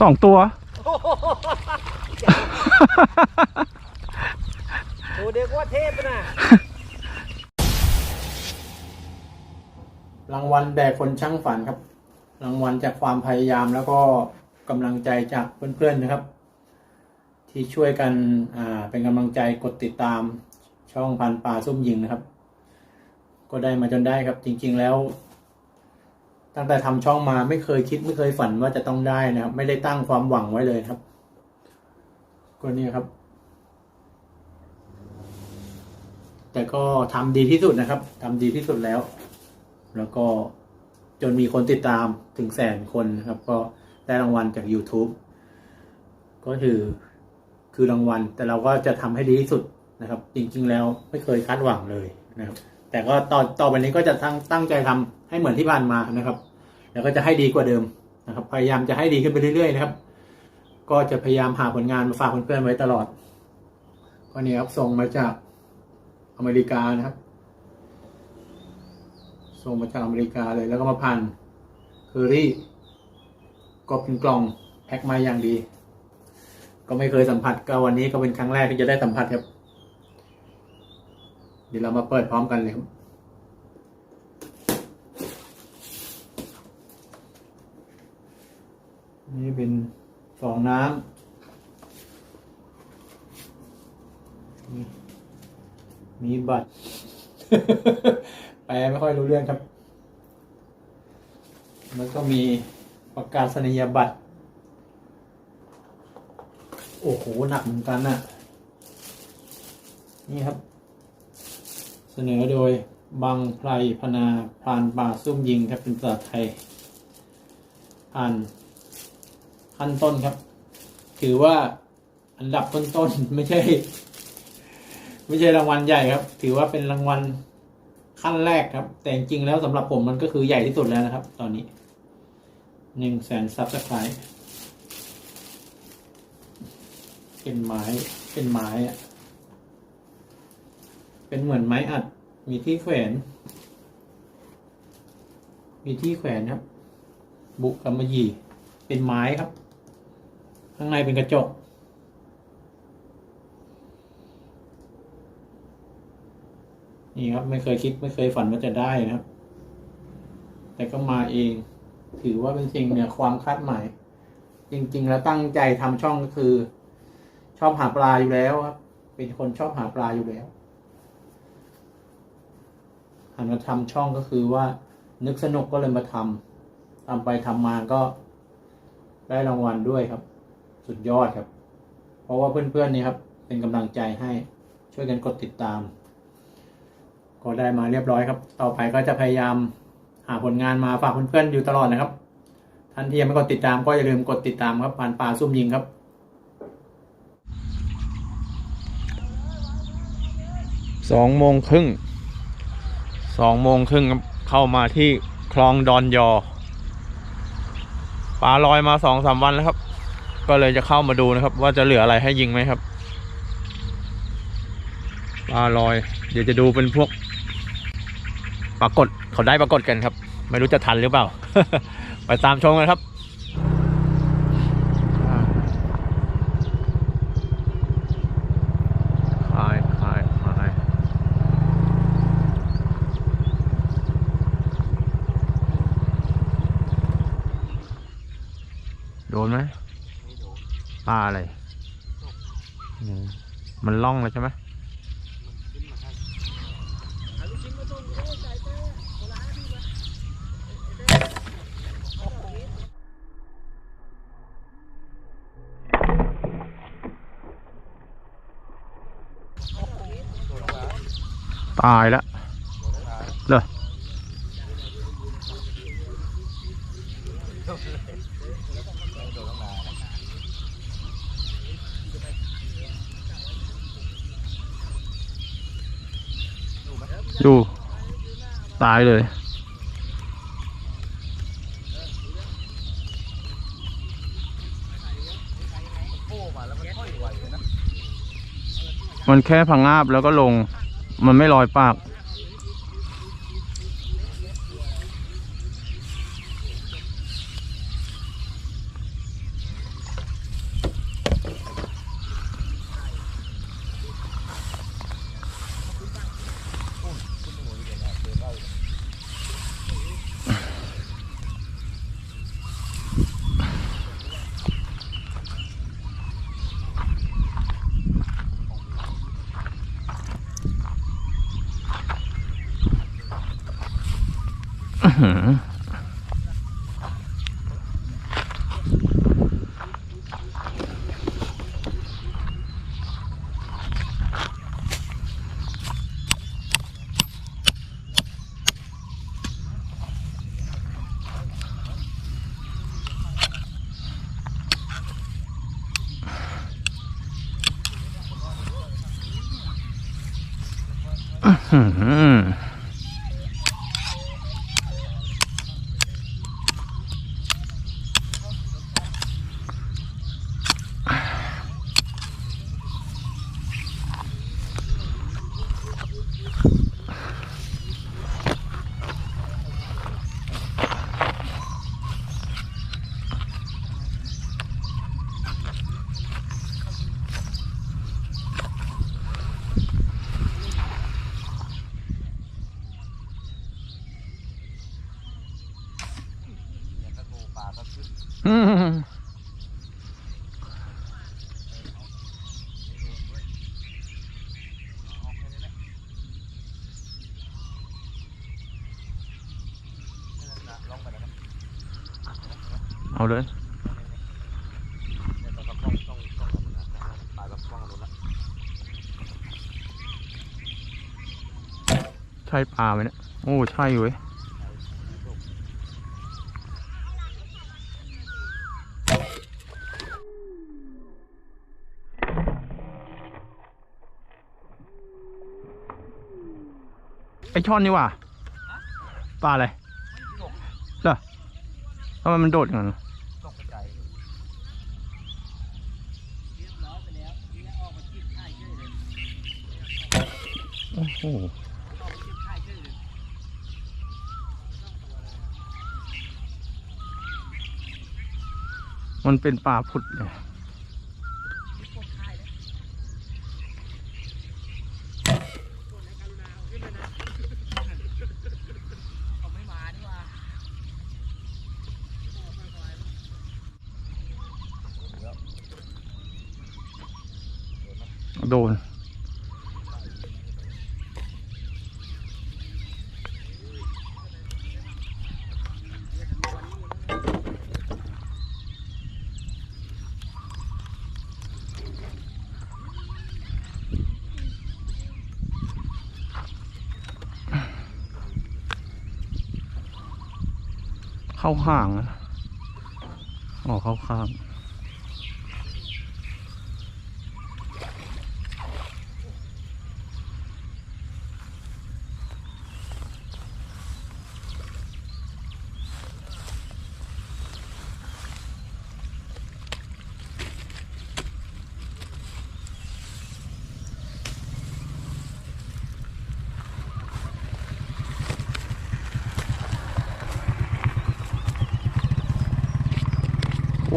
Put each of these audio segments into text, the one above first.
สองตัว โอ้เด็กว่าเทพนะรางวัลแด่คนช่างฝันครับ รางวัลจากความพยายามแล้วก็กำลังใจจากเพื่อนๆนะครับ ที่ช่วยกันอ่าเป็นกำลังใจกดติดตามช่องพันป่าส้มยิงนะครับ ก็ได้มาจนได้ครับ จริง ๆ แล้ว ตั้งแต่ทำช่องมาไม่เคยคิดไม่เคยฝันว่าจะต้องได้นะครับ ไม่ได้ตั้งความหวังไว้เลยครับก็เนี่ยครับ แต่ก็ทำดีที่สุดนะครับทำดีที่สุดแล้ว แล้วก็จนมีคนติดตามถึงแสนคนนะครับ ก็ได้รางวัลจาก YouTube ก็คือคือรางวัล แต่เราก็จะทำให้ดีที่สุดนะครับ จริง ๆ แล้วไม่เคยคาดหวังเลยนะครับ แต่ก็ต่อต่อไปนี้ก็จะตั้งตั้งใจทำให้เหมือนที่ผ่านมานะครับ แล้วก็จะให้ดีกว่าเดิมนะครับ พยายามจะให้ดีขึ้นไปเรื่อยๆนะครับ ก็จะพยายามหาผลงานมาฝากเพื่อนๆไว้ตลอดก็เนี่ยครับส่งมาจากอเมริกานะครับ ส่งมาจากอเมริกาเลยแล้วก็มาพันเคอรี่ก็เป็นกล่องแพ็คมาอย่างดี ก็ไม่เคยสัมผัสก็วันนี้ก็เป็นครั้งแรกที่จะได้สัมผัสครับ เดี๋ยวเรามาเปิดพร้อมกันเลยครับ นี่เป็นฟองน้ำมีบัตร แปลไม่ค่อยรู้เรื่องครับ แล้วก็มีประกาศนียบัตร โอ้โห หนักเหมือนกันน่ะ นี่ครับ เสนอโดยบังไพรพนาพรานป่าซุ่มยิงครับเป็นภาษาไทยอ่าน ขั้นต้นครับ ถือว่าอันดับต้นๆไม่ใช่ ไม่ใช่รางวัลใหญ่ครับ ถือว่าเป็นรางวัลขั้นแรกครับ แต่จริงๆแล้วสำหรับผมมันก็คือใหญ่ที่สุดแล้วนะครับ ตอนนี้หนึ่งแสนซับสไครต์เป็นไม้เป็นไม้อะเป็นเหมือนไม้อัด มีที่แขวน มีที่แขวนครับ บุกกำมยี เป็นไม้ครับ ข้างในเป็นกระจก นี่ครับ ไม่เคยคิดไม่เคยฝันว่าจะได้นะครับ แต่ก็มาเอง ถือว่าเป็นสิ่งเหนือความคาดหมาย จริง ๆ แล้วตั้งใจทำช่องก็คือ ชอบหาปลาอยู่แล้วครับ เป็นคนชอบหาปลาอยู่แล้วหันมาทำช่องก็คือว่า นึกสนุกก็เลยมาทำทำไปทำมาก็ได้รางวัลด้วยครับ สุดยอดครับ เพราะว่าเพื่อนๆนี่ครับ เป็นกำลังใจให้ช่วยกันกดติดตาม ก็ได้มาเรียบร้อยครับ ต่อไปก็จะพยายามหาผลงานมาฝากเพื่อนๆอยู่ตลอดนะครับท่านที่ยังไม่กดติดตามก็อย่าลืมกดติดตามครับผ่านป่าซุ่มยิงครับสองโมงครึ่งสองโมงครึ่งครับเข้ามาที่คลองดอนยอปลาลอยมาสองสามวันแล้วครับ ก็เลยจะเข้ามาดูนะครับ ว่าจะเหลืออะไรให้ยิงไหมครับปลาลอย เดี๋ยวจะดูเป็นพวกปรากฏเขาได้ปรากฏกันครับ ไม่รู้จะทันหรือเปล่า ไปตามชมกันครับขายขายขายโดนไหม ปลาอะไรมมันล่องเลยใช่ไหมตายแล้วเลย ดู ตายเลย มันแค่พังงาบแล้วก็ลง มันไม่ลอยปาก หือหือ อืม เอาเลยใช่ปลาไหมเนี่ยโอ้ ใช่เว้ยไอช่อนนี่ว่ะปลาอะไรเหรอทำไมมันโดดอย่างนั้น โอ้โหมันเป็นปลาพุดเลย โดน เข้าห่างนะอ๋อเข้าข้าง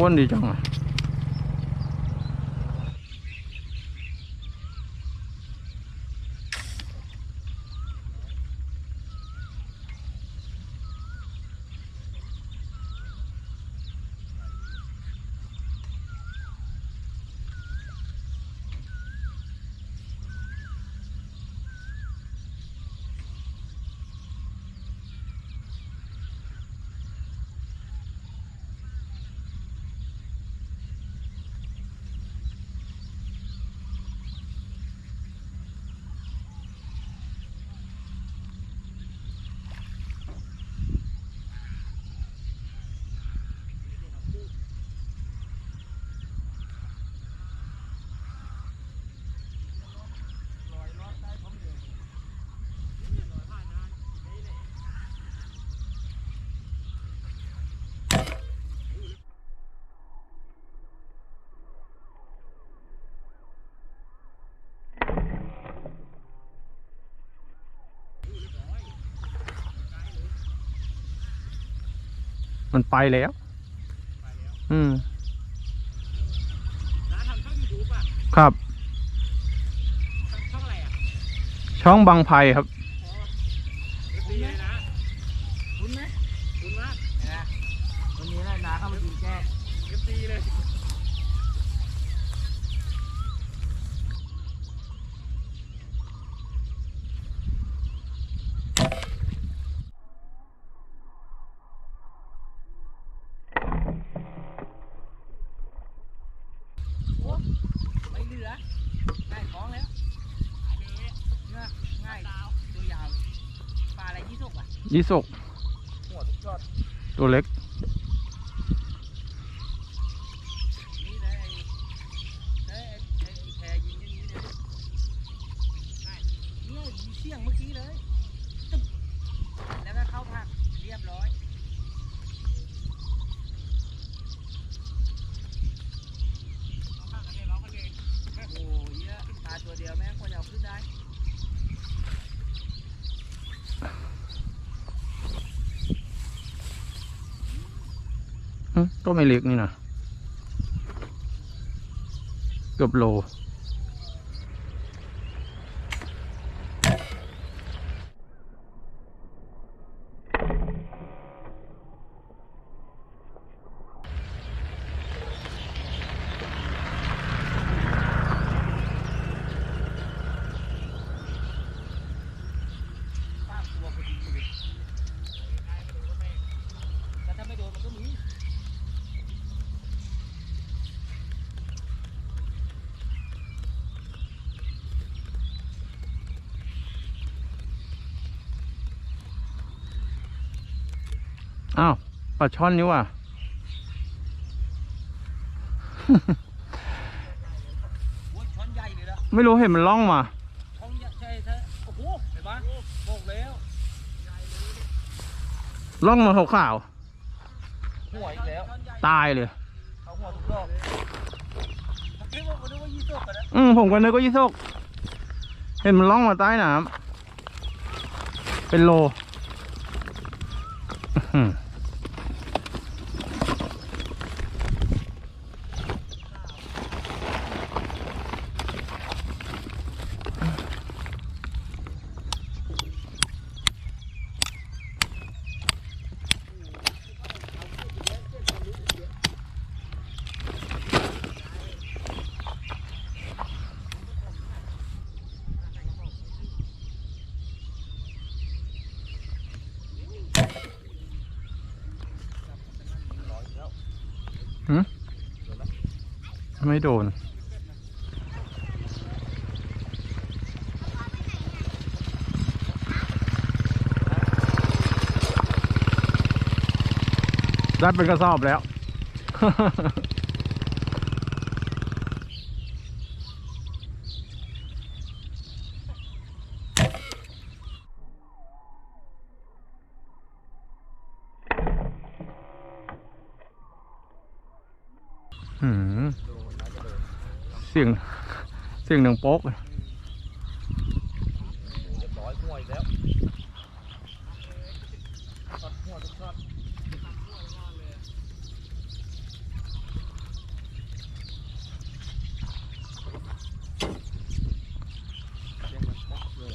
อ้วนดีจังอะ มันไปแล้ว อืมน้าทำช่องยูทูบอะครับช่องอะไรอะช่องบางไผ่ครับ ดีเลยนะคุณไหมคุณมากนะวันนี้นะน้าเข้ามายิงแก้เอฟซีเลย ยี่สกหัวตัวเล็ก นี่นะไอ้ไอ้ไอ้ไอ้แพรยิงอย่างนี้เนี่ยใช่เนี่ยยิงเสี่ยงเมื่อกี้เลยตึ๊บแล้วก็เข้าผักเรียบร้อยเข้าผักกันเลยร้องกันเลยโอ้ยเหี้ยปลาตัวเดียวแม่งควรจะเอาขึ้นได้ อืมก็ ไม่เล็กนี่นะเกือบโล ป้ากลัวคนยิงอยู่ดิแต่ถ้าไม่โดนมันก็มี อ้าว ปลาช่อนนี่ว่ะโอ้ยช้อนใหญ่เลยละไม่รู้เห็นมันล่องมา ช้อนใหญ่ใช่ใช่โอ้โหเห็นปะบอกแล้วล่องมาขาวหัวอีกแล้วๆตายเลย เอาหัวทุกดอกเมื่อกี้ผมก็นึกว่ายี่สิบกันนะอืมผมก็นึกว่ายี่สกเห็นมันล่องมาใต้น้ำเป็นโลอื้อหือ ไม่โดน ได้เป็นกระสอบแล้ว หืม เสียงเสียงหนังโป๊ก เรียบร้อยหัวอีกแล้วช็อตหัวทุกช็อตเสียงมันป๊อกเลย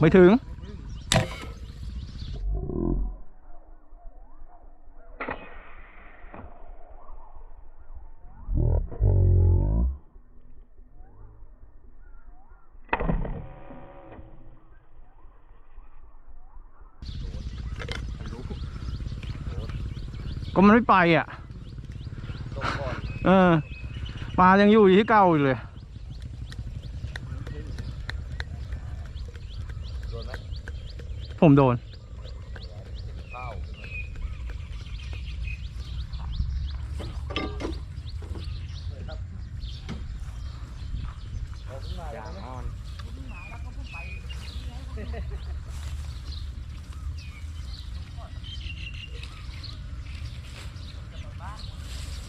ไม่ถึง ก็มันไม่ไปอะตรงก่อนเออ ปลายังอยู่ที่เก่าอยู่เลย โดนไหม ผมโดนเข้าอย่างอ่อน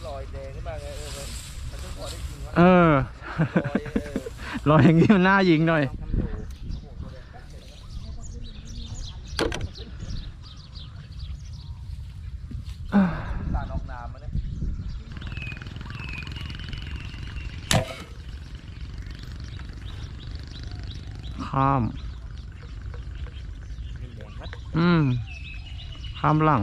ลอยแดงขึ้นมาไงเออมันมันต้องพอได้จริงวะเออลอยเออรอยอย่างนี้มันน่ายิงหน่อย ทำดู อ ข้าม แดงวัด อืม ข้ามหลัง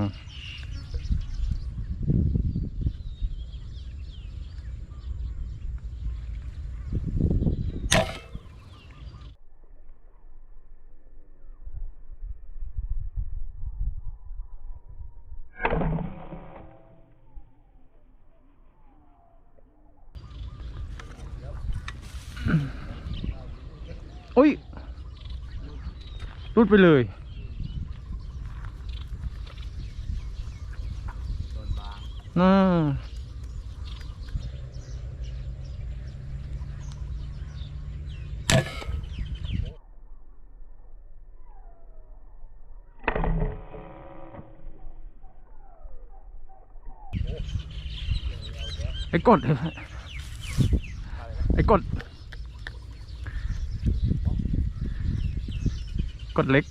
อุ้ยรุดไปเลย โดนบาง น่า ไอ้กดไอ้กด กดเล็ก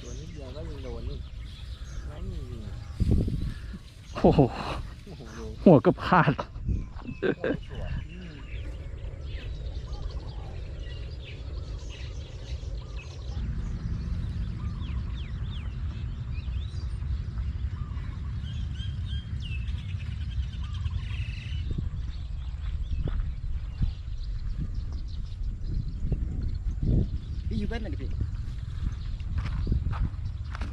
ตัวนิดเดียวก็ยังโดนนี่ไม่มีโอ้โห หัวกับขาดสวยอื เว้นหน่อยดิพี่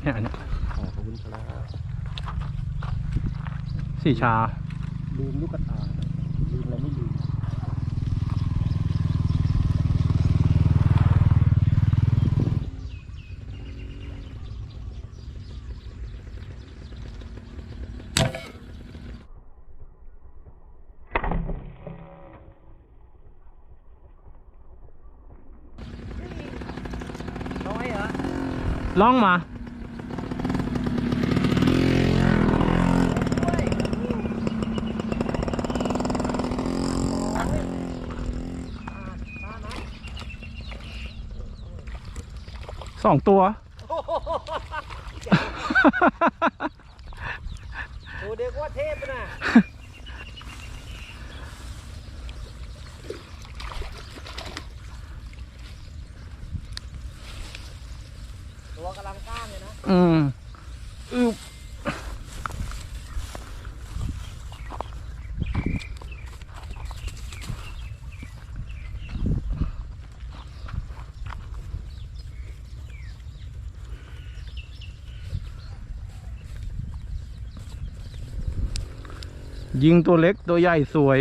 เนี่ยอันเนี้ยขอบคุณครับสีชาลืมลูกกระตาลืมอะไรไม่ลืม น้อยเหรอล่องมาสองตัวโอ้เด็กว่าเทพนะตัวกำลังก้านเลยนะ อืมอึบ ยิงตัวเล็กตัวใหญ่สวย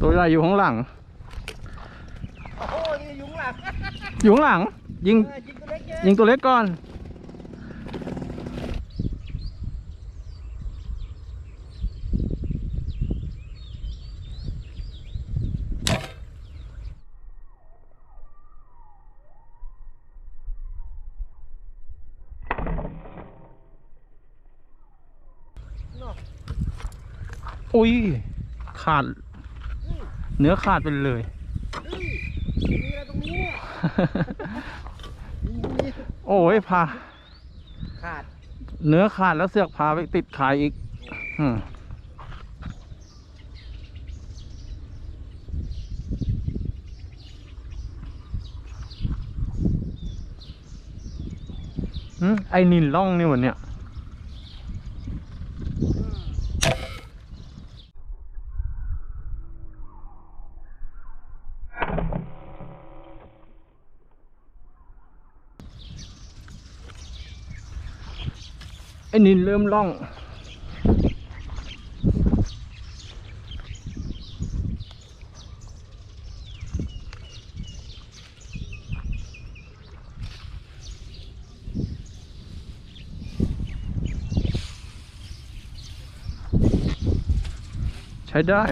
ตัวใหญ่อยู่ข้างหลัง โอ้โหนี่ยุงหลังอยู่ข้างหลัง ยิง เออจิงตัวเล็กเยอะ ยิงตัวเล็กก่อน อุ้ย ขาด เนื้อขาดไปเลยเฮ้ยมีอะไรตรงนี้เนี่ยมีตรงนี้โอ้ยพาขาด เนื้อขาดแล้วเสือกพาไปติดขายอีกอืมอืมไอ้นินล่องนี่วันเนี้ย นินเริ่มล่อง ใช้ได้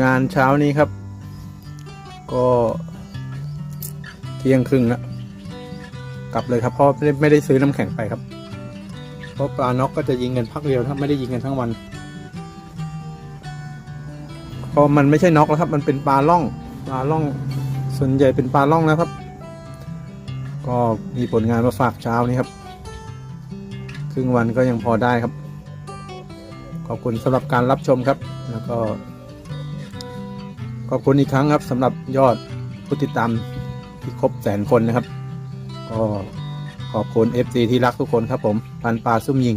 งานเช้านี้ครับ ก็เที่ยงครึ่งแล้วกลับเลยครับเพราะไม่ได้ไม่ได้ซื้อน้ำแข็งไปครับ เพราะปลาน็อกก็จะยิงกันพักเดียวถ้าไม่ได้ยิงกันทั้งวันเพราะมันไม่ใช่น็อกแล้วครับ มันเป็นปลาล่องปลาล่อง ส่วนใหญ่เป็นปลาล่องนะครับ ก็มีผลงานมาฝากเช้านี้ครับ ครึ่งวันก็ยังพอได้ครับ ขอบคุณสำหรับการรับชมครับ แล้วก็ ขอบคุณอีกครั้งครับสำหรับยอดผู้ติดตามที่ครบแสนคนนะครับก็ขอบคุณ FC ที่รักทุกคนครับผมพันปลาซุ่มยิง